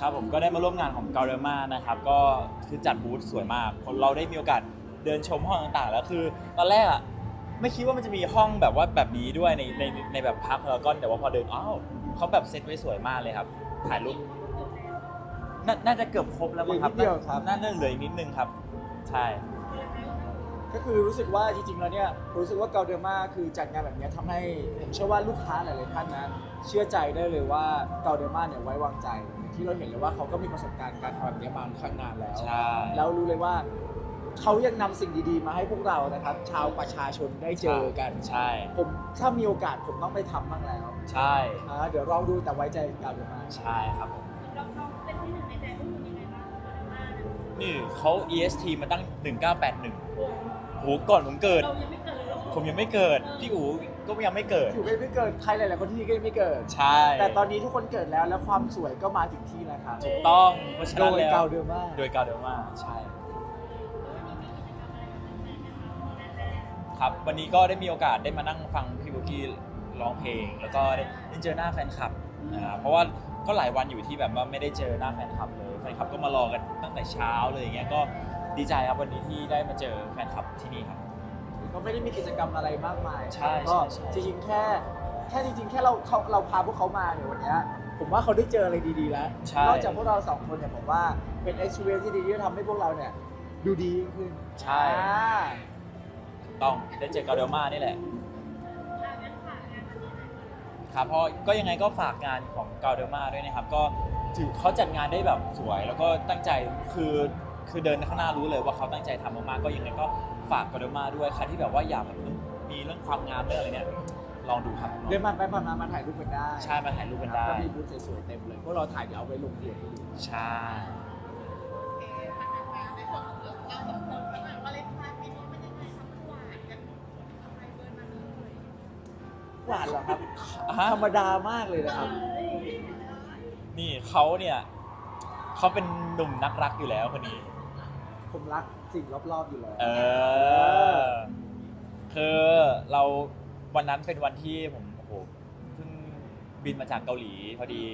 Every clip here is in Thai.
ครับผมก็ได้มาร่วมงานของกาเดอร์มานะครับก็คือจัดบูธสวยมากคนเราได้มีโอกาสเดินชมห้องต่างๆ แล้วคือ ตอนแรกอะไม่คิดว่ามันจะมีห้องแบบว่าแบบนี้ด้วยในในในแบบพักแล้วก็แต่ว่าพอเดินอ้าวเขาแบบเซตไว้สวยมากเลยครับ ถ่ายรูปนาน่าจะเกือบครบแล้วมั้งครับเหลือนิดเดียวครับ น่าจะเหลืออีกนิดนึงครับ ใช่ ก็คือรู้สึกว่าจริงๆแล้วเนี่ยรู้สึกว่าเกาเดอร์มาคือจัดงานแบบเนี้ยทำให้ผมเชื่อว่าลูกค้าหลายๆท่านนะเชื่อใจได้เลยว่าเกาเดอร์มาเนี่ยไว้วางใจ ที่เราเห็นเลยว่าเขาก็มีประสบการณ์การทำแบบเนี้ยมาค่อนข้างนานแล้ว ใช่ แล้วรู้เลยว่าเขายังนำสิ่งดีๆ มาให้พวกเรานะครับ ชาวประชาชนได้เจอกันใช่ ผมถ้ามีโอกาสผมต้องไปทำบ้างแล้วใช่ อ่าเดี๋ยวลองดูแต่ไว้ใจเกาเดอร์มา ใช่ครับผม เราเขาเป็นที่หนึ่งในใจพวกคุณยังไงบ้างว่านี่เขา EST มาตั้ง 1981 โหก่อนผมเกิด เรายังไม่เกิดเลยหรอผมยังไม่เกิด พี่อู๋ก็ยังไม่เกิด อยู่ไม่เกิดใครหลายๆคนที่นี่ก็ยังไม่เกิด ใช่แต่ตอนนี้ทุกคนเกิดแล้วแล้วความสวยก็มาถึงที่แล้วครับถูกต้องเพราะฉะโดนั้นยแล้วเกาเดอร์มาโดยกาเดอร์มาใช่ ครับ วันนี้ก็ได้มีโอกาสได้มานั่งฟังพี่บุกี้ร้องเพลง แล้วก็ได้ได้เจอหน้าแฟนคลับนะครับเพราะว่าก็หลายวันอยู่ที่แบบว่าไม่ได้เจอหน้าแฟนคลับเลยแฟนคลับก็มารอกันตั้งแต่เช้าเลยอย่างเงี้ยก็ ดีใจครับวันนี้ที่ได้มาเจอแฟนคลับที่นี่ครับก็ไม่ได้มีกิจกรรมอะไรมากมายใช่ก็ใช่ จริงๆแค่แค่จริงๆ แค่เราเขาเราพาพวกเขามาเนี่ยวันเนี้ยผมว่าเขาได้เจออะไรดีๆแล้ว ใช่นอกจากพวกเราสองคนเนี่ยผมว่าเป็น experience ที่ดีที่ทำให้พวกเราเนี่ย ดูดียิ่งขึ้นใช่อ่าต้องได้เจอกาเดอร์มานี่แหละ ครับเพราะก็ยังไงก็ฝากงานของกาเดอร์มาด้วยนะครับ ก็ถือเขาจัดงานได้แบบสวย แล้วก็ตั้งใจคือ คือเดินข้างหน้ารู้เลยว่าเขาตั้งใจทำมากๆก็ยังไงก็ฝากกาเดอร์มาด้วยใครที่แบบว่าอยากแบบมีเรื่องความงามเรื่องอะไรเนี่ยลองดูครับเดินผ่านไปผ่านมามาถ่ายรูปกันได้ใช่มาถ่ายรูปกันได้ก็มีบูธสวยๆเต็มเลยพวกเราถ่ายเดี๋ยวเอาไปลงเพจให้ดูใช่หวานเหรอครับอะธรรมดามากเลยนะครับ นี่เขาเนี่ยเขาเป็นหนุ่มนักรักอยู่แล้วคนนี้ ผมรักสิ่งรอบๆอยู่แล้ว เออ คือเราวันนั้นเป็นวันที่ผมโอ้โหเพิ่งบินมาจากเกาหลีพอดี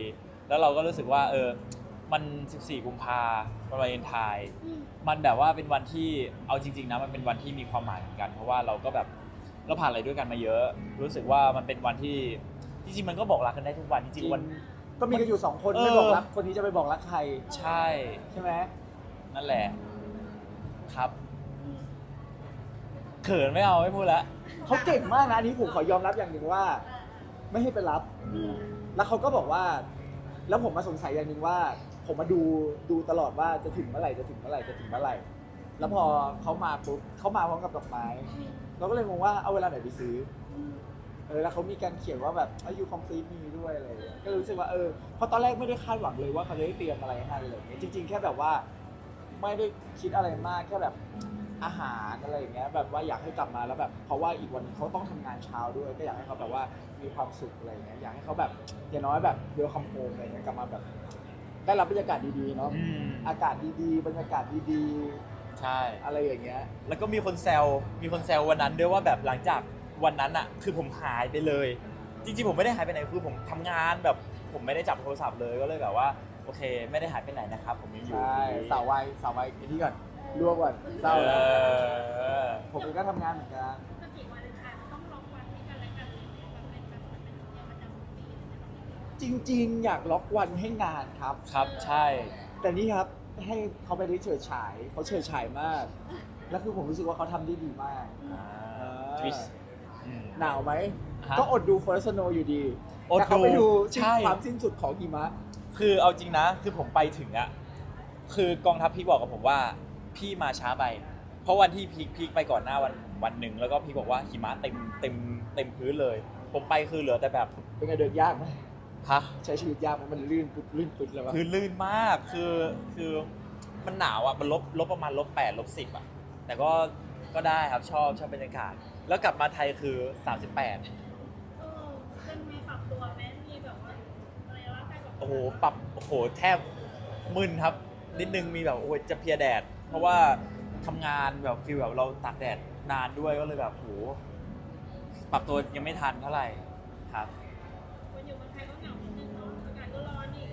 แล้วเราก็รู้สึกว่า เออ มัน 14 กุมภาวันวาเลนไทน์มันแบบว่าเป็นวันที่เอาจริง ๆนะมันเป็นวันที่มีความหมายเหมือนกัน เพราะว่าเราก็แบบเราผ่านอะไรด้วยกันมาเยอะ รู้สึกว่ามันเป็นวันที่จริงๆมันก็บอกรักกันได้ทุกวันจริงๆวัน ก็มีกันอยู่สองคนเออ ไม่บอกรักคนนี้จะไปบอกรักใครใช่ ใช่ไหมนั่นแหละ ครับ เขินไม่เอาไม่พูดละ เขาเก่งมากนะอันนี้ผมขอยอมรับอย่างหนึ่งว่า ไม่ให้ไปรับ แล้วเขาก็บอกว่า แล้วผมมาสงสัยอย่างหนึ่งว่า ผมมาดูดูตลอดว่าจะถึงเมื่อไหร่จะถึงเมื่อไหร่จะถึงเมื่อไหร่ แล้วพอเขามาปุ๊บเขามาพร้อมกับดอกไม้ เราก็เลยงงว่าเอาเวลาไหนไปซื้อเออแล้วเขามีการเขียนว่าแบบอายุคอมพลีทมีด้วยอะไรอย่างเงี้ยก็รู้สึกว่าเออเพราะตอนแรกไม่ได้คาดหวังเลยว่าเขาจะได้เตรียมอะไรให้อะไรอย่างเงี้ยจริง ๆ แค่แบบว่า ไม่ได้คิดอะไรมากแค่แบบอาหารอะไรอย่างเงี้ยแบบว่าอยากให้กลับมาแล้วแบบ เพราะว่าอีกวันหนึงเขาต้องทำงานเช้าด้วย ก็อยากให้เขาแบบว่ามีความสุขอะไรอย่างเงี้ยอยากให้เขาแบบอย่างน้อยแบบเดลคัมโฮมอะไรอย่างเงี้ยกลับมาแบบ ได้รับบรรยากาศดีๆเนาะอืมอากาศดีๆ บรรยากาศดีใช่ ๆ อะไรอย่างเงี้ย แล้วก็มีคนแซว มีคนแซววันนั้นด้วยว่าแบบหลังจากวันนั้นอะคือผมหายไปเลย จริงๆ ผมไม่ได้หายไปไหนคือผมทำงานแบบผมไม่ได้จับโทรศัพท์เลยก็เลยแบบว่าโอเค ไม่ได้หายไปไหนนะครับ ผมยังอยู่ใช่สาววัยสาววัยไอ้นี่ก่อนรั่วก่อนเศร้าเอแล้วอผมเองก็ทำงานเหมือนกันปกติวันเลนไทน์ต้องล็อกวันให้กันและกันเลยแบบเป็นแบบเหมือนเป็นธรรมเนียมประจำปีเลยนะจริง ๆ อยากล็อกวันให้งานครับ ครับใช่ แต่นี่ครับให้เขาไปได้เฉิดฉายเขาเฉิดฉายมาก แล้วคือผมรู้สึกว่าเขาทำได้ดีมากทวิส หนาวไหมฮะก็อดดู First Snow อยู่ดีอดแต่เขาไปดูดูใช่ ความสิ้นสุดของหิมะ คือเอาจริงนะ คือผมไปถึงอะคือกองทัพพีคบอกกับผมว่า พี่มาช้าไป เพราะวันที่พีคพีคไปก่อนหน้าวันวันหนึ่งแล้วก็พีคบอกว่าหิมะเต็มเต็มเต็มพื้นเลย ผมไปคือเหลือแต่แบบเป็นไงเดินยากไหมฮะใช้ชีวิตยากไหมมันลื่นปุดลื่นปุดเลยวะพื้นลื่นมากคือคือมันหนาวอะมันลบลบประมาณลบแปดลบสิบอะแต่ก็ก็ได้ครับชอบชอบบรรยากาศ แล้วกลับมาไทยคือ 38 เออมันมีปรับตัวไหม โอ้โหปรับโอ้โหแทบมึนครับ นิดนึงมีแบบโอ้ยจะเพลียแดด เพราะว่าทำงานแบบฟีลแบบเราตากแดดนานด้วยก็เลยแบบโหปรับตัวยังไม่ทันเท่าไหร่ครับวันอยู่เมืองไทยก็เหงานิดนึงเนาะอากาศก็ร้อนนี่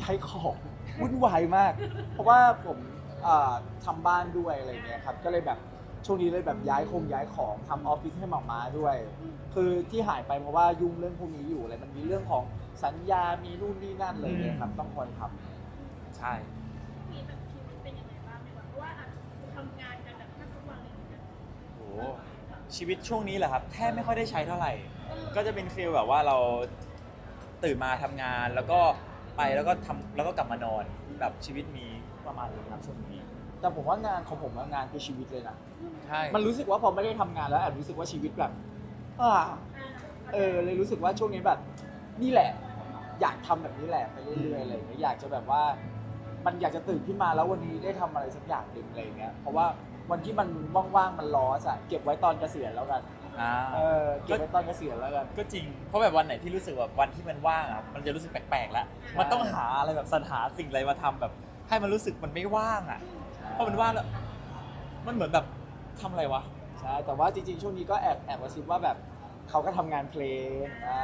ย้ายของวุ่นวายมาก เพราะว่าผมอ่าทำบ้านด้วยอะไรเงี้ยครับก็เลยแบบช่วงนี้เลยแบบย้ายคงย้ายของทำออฟฟิศให้หมาม้าด้วย คือที่หายไปเพราะว่ายุ่งเรื่องพวกนี้อยู่อะไรมันมีเรื่องของ สัญญามีนู่นนี่นั่นอะไรเลยครับ ต้องคอยทำใช่ มีแบบชีวิตเป็นยังไงบ้างดีกว่าเพราะว่าอะทำงานกันแบบแทบทุกวันเลยเหมือนกันโหชีวิตช่วงนี้แหละครับ แทบไม่ค่อยได้ใช้เท่าไหร่ ก็จะเป็นฟีลแบบว่าเราตื่นมาทำงานแล้วก็ไปแล้วก็ทำแล้วก็กลับมานอนแบบชีวิตมีประมาณนี้ครับช่วงนี้ แต่ผมว่างานของผมว่างานคือชีวิตเลยนะใช่มันรู้สึกว่าพอไม่ได้ทำงานแล้วแอบรู้สึกว่าชีวิตแบบอ่า อ่าเออเลยรู้สึกว่าช่วงนี้แบบ นี่แหละ อยากทำแบบนี้แหละไปเรื่อยๆอะไรอย่างเงี้ยอยากจะแบบว่า มันอยากจะตื่นขึ้นมาแล้ววันนี้ได้ทำอะไรสักอย่างหนึ่งอะไรอย่างเงี้ยเพราะว่าวันที่มันว่างๆมันล้อสอะเก็บไว้ตอนเกษียณแล้วกันอ่าเออเก็บไว้ตอนเกษียณแล้วกัน ก็จริง เพราะแบบวันไหนที่รู้สึกแบบวันที่มันว่างอะมันจะรู้สึกแปลกๆแล้ว มันต้องหาอะไรแบบสรรหาสิ่งอะไรมาทำแบบ ให้มันรู้สึกมันไม่ว่างอะ เพราะมันว่างแล้วมันเหมือนแบบทำอะไรวะ ใช่ แต่ว่าจริงๆ ช่วงนี้ก็แอบแอบกระซิบว่าแบบเขาก็ทำงานเพลงอ่า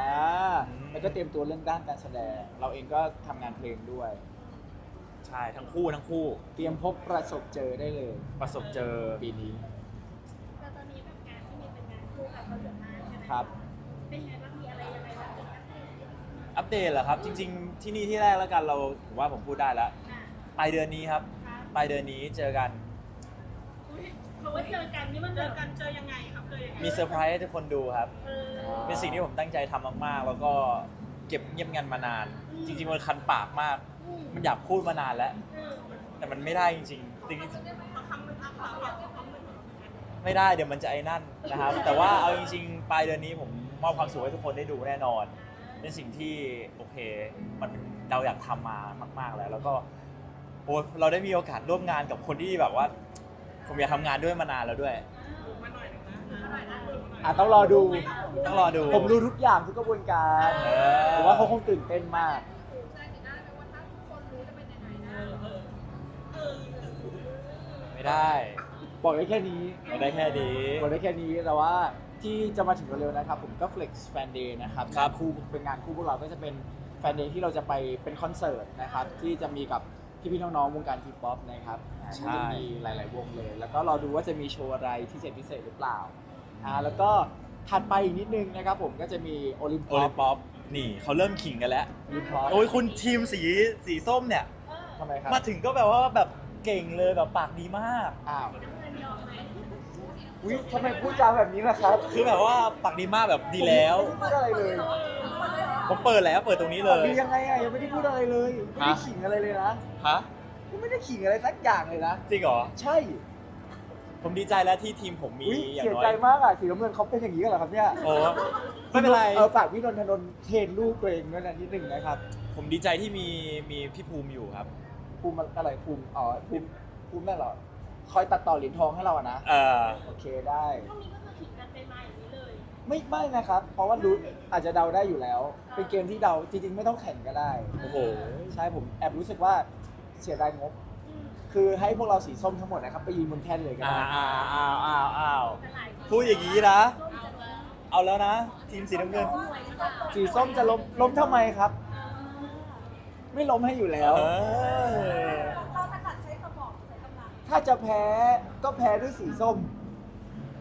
อืม แล้วก็เตรียมตัวเรื่องด้านการแสดง เราเองก็ทำงานเพลงด้วย ใช่ทั้งคู่ทั้งคู่เตรียมพบประสบเจอได้เลยประสบเจอปีนี้ แต่ตอนนี้แบบงานที่มีเป็นงานคู่กับเขาเยอะมากใช่ไหมครับ เป็นไงบ้างมีอะไรยังไงบ้างเป็นอัปเดตอัปเดตเหรอครับ จริง ๆ ที่นี่ที่แรกแล้วกันเราผมว่าผมพูดได้แล้วอะปลายเดือนนี้ครับครับปลายเดือนนี้เจอกัน อุ๊ย เขาว่าเจอกันนี่มันเจอกันเจอยังไงครับเจอยังไงมีเซอร์ไพรส์ให้ทุกคนดูครับ เออ เป็นสิ่งที่ผมตั้งใจทำมากๆ แล้วก็เก็บเงียบงันมานานจริงๆ มันคันปากมาก อืมมันอยากพูดมานานแล้ว เออแต่มันไม่ได้จริงๆจริงเอาคำมันเอาคำเอาคำมันๆไม่ได้เดี๋ยวมันจะไอ้นั่นนะครับ แต่ว่าเอาจริงๆ ปลายเดือนนี้ผมมอบความสุขให้ทุกคนได้ดูแน่นอน เป็นสิ่งที่โอเค มันเป็นเราอยากทำมามาก ๆ แล้ว แล้วก็โอ้เราได้มีโอกาสร่วมงานกับคนที่แบบว่า ผมอยากทำงานด้วยมานานแล้วด้วยมาหน่อยนึงนะมาหน่อยนะอะต้องรอดู ต้องรอดูผมรู้ทุกอย่างทุกกระบวนการเออ ผมว่าเขาคงตื่นเต้นมากไม่ได้บอกได้แค่นี้ ไม่ได้แค่นี้ บอกได้แค่นี้แต่ว่าที่จะมาถึงเร็วๆนะครับ ผมก็ Flex Fan Day นะครับครับ งานคู่เป็นงานคู่พวกเราก็จะเป็นแฟนเดย์ที่เราจะไปเป็นคอนเสิร์ตนะครับที่จะมีกับ พี่ๆน้องๆวงการทีป๊อปนะครับอ่าใช่ จะมีหลาย ๆ วงเลย แล้วก็รอดูว่าจะมีโชว์อะไรพิเศษพิเศษหรือเปล่าอ่าแล้วก็ถัดไปอีกนิดนึงนะครับผมก็จะมีโอลิมโอปิลิกมป๊อปนี่เขาเริ่มขิงกันแล้ว โอลิมปิกโอ้ยคุณทีมสีสีส้มเนี่ย ทำไมครับมาถึงก็แบบว่าแบบเก่งเลยแบบปากดีมาก อ้าวน้ำเงินยอมไหมอุ้ยทำไมพูดจาแบบนี้ล่ะครับคือแบบว่าปากดีมากแบบดีแล้ว ผมไม่ได้พูดอะไรเลย ผมเปิดแล้วเปิดตรงนี้เลปากยดียังไงอะยังไม่ได้พูดอะไรเลยไม่ได้ฮะ ขิงอะไรเลยนะฮะยังไม่ได้ขิงอะไรสักอย่างเลยนะ จริงเหรอ ใช่ผมดีใจแล้วที่ทีมผมมีอุ๊ยอย่างเสียน้อใจยมากอะสีน้ำเงินเขาเป็นอย่างนี้กันเหรอครับเนี่ยโอ้ไม่เป็นไร เออฝากพี่นนทนนท์เทรนลูกตัวเองด้วยนะนิดหนึ่งนะครับผมดีใจที่มีมีพี่ภูมิอยู่ครับ ภูมิอะไรภูมิอ๋อภูมิภูมินั่นเหรอคอยตัดต่อเหรียญทองให้เราอะนะเออโอเคได้ ช่วงนี้ก็ ไม่ไม่นะครับ เพราะว่ารู้อาจจะเดาได้อยู่แล้ว เป็นเกมที่เดาจริงๆ ไม่ต้องแข่งก็ได้ โอ้โห ใช่ผมแอบรู้สึกว่าเสียดายงบอืมคือให้พวกเราสีส้มทั้งหมดนะครับ ไปยืนบนแท่นเลยก็อ้าได้ วอ้าวอ้าวอ้าวอ้าวแต่หลายทีพูดอย่างนี้นะส้มจะแล้วเอาแล้วนะ ทีมสีน้ำเงินสีส้มจะล้มล้มทำไมครับ ไม่ล้มให้อยู่แล้ว เออเราถนัดใช้สมองใช้กำลังถ้าจะแพ้ก็แพ้ด้วยสีส้ม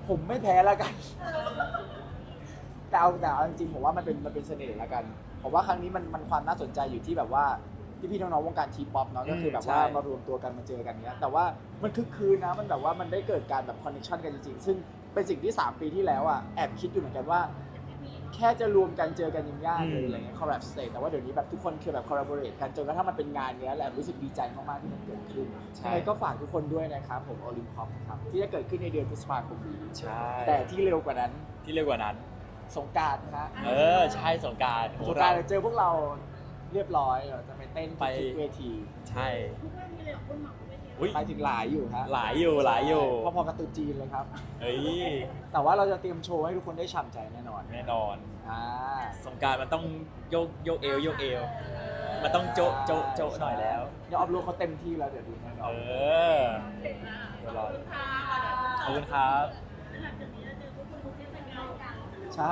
ผมไม่แพ้แล้วกัน แต่เอาแต่เอาจริงๆผมว่ามันเป็นมันเป็นเสน่ห์แล้วกันผมว่าครั้งนี้มันมันความน่าสนใจอยู่ที่แบบว่าพี่พี่ๆน้องๆวงการทีป๊อปเนาะก็คือแบบว่าใช่ มารวมตัวกันมาเจอกันเนี้ยแต่ว่ามันคึกคืนนะมันแบบว่ามันได้เกิดการแบบคอนเนคชันกันจริงๆซึ่งเป็นสิ่งที่ 3 ปีที่แล้วอะแอบคิดอยู่เหมือนกันว่า แค่จะรวมกันเจอกันยังยากเลยอะไรเงี้ยคอลแลบสเตทแต่ว่าเดี๋ยวนี้แบบทุกคนคือแบบคอลลาบอร์เรทกันจนกระทั่งมันเป็นงานเนี้ยแหละรู้สึกดีใจมากๆที่มันเกิดขึ้นใช่ ยังไงก็ฝากทุกคนด้วยนะครับผมโอลิมพอปครับที่จะเกิดขึ้นในเดือนพฤษภาคมนี้ใช่แต่ที่เร็วกว่านั้นที่เร็วกว่านั้น สงกรารนะฮะเออใช่สงกรารสงกรารเจอพวกเราเรียบร้อยเราจะไปเต้นไปทุกๆเวทีใช่ ทุกวันมีเลยเหรอคุณหมอไม่เทีอุ๊ย ไปถึงหลายอยู่ฮะหลายอยู่หลายอยู่พอๆกับตุ๊จีนเลยครับ เอ้ยแต่ว่าเราจะเตรียมโชว์ให้ทุกคนได้ฉ่ำใจแน่นอนแน่นอน อ่าสงกรารมันต้องโยกโยกเอวโยกเอว มันต้องโจะโจะโจะหน่อยแล้ว เดี๋ยวออฟโรดเขาเต็มที่แล้วเดี๋ยวดูแน่นอเอนอเดี๋ยวรอขอบคุณครับหลังจากนี้เราเจอพวกคุณทุกเทศกาลกัน ใช่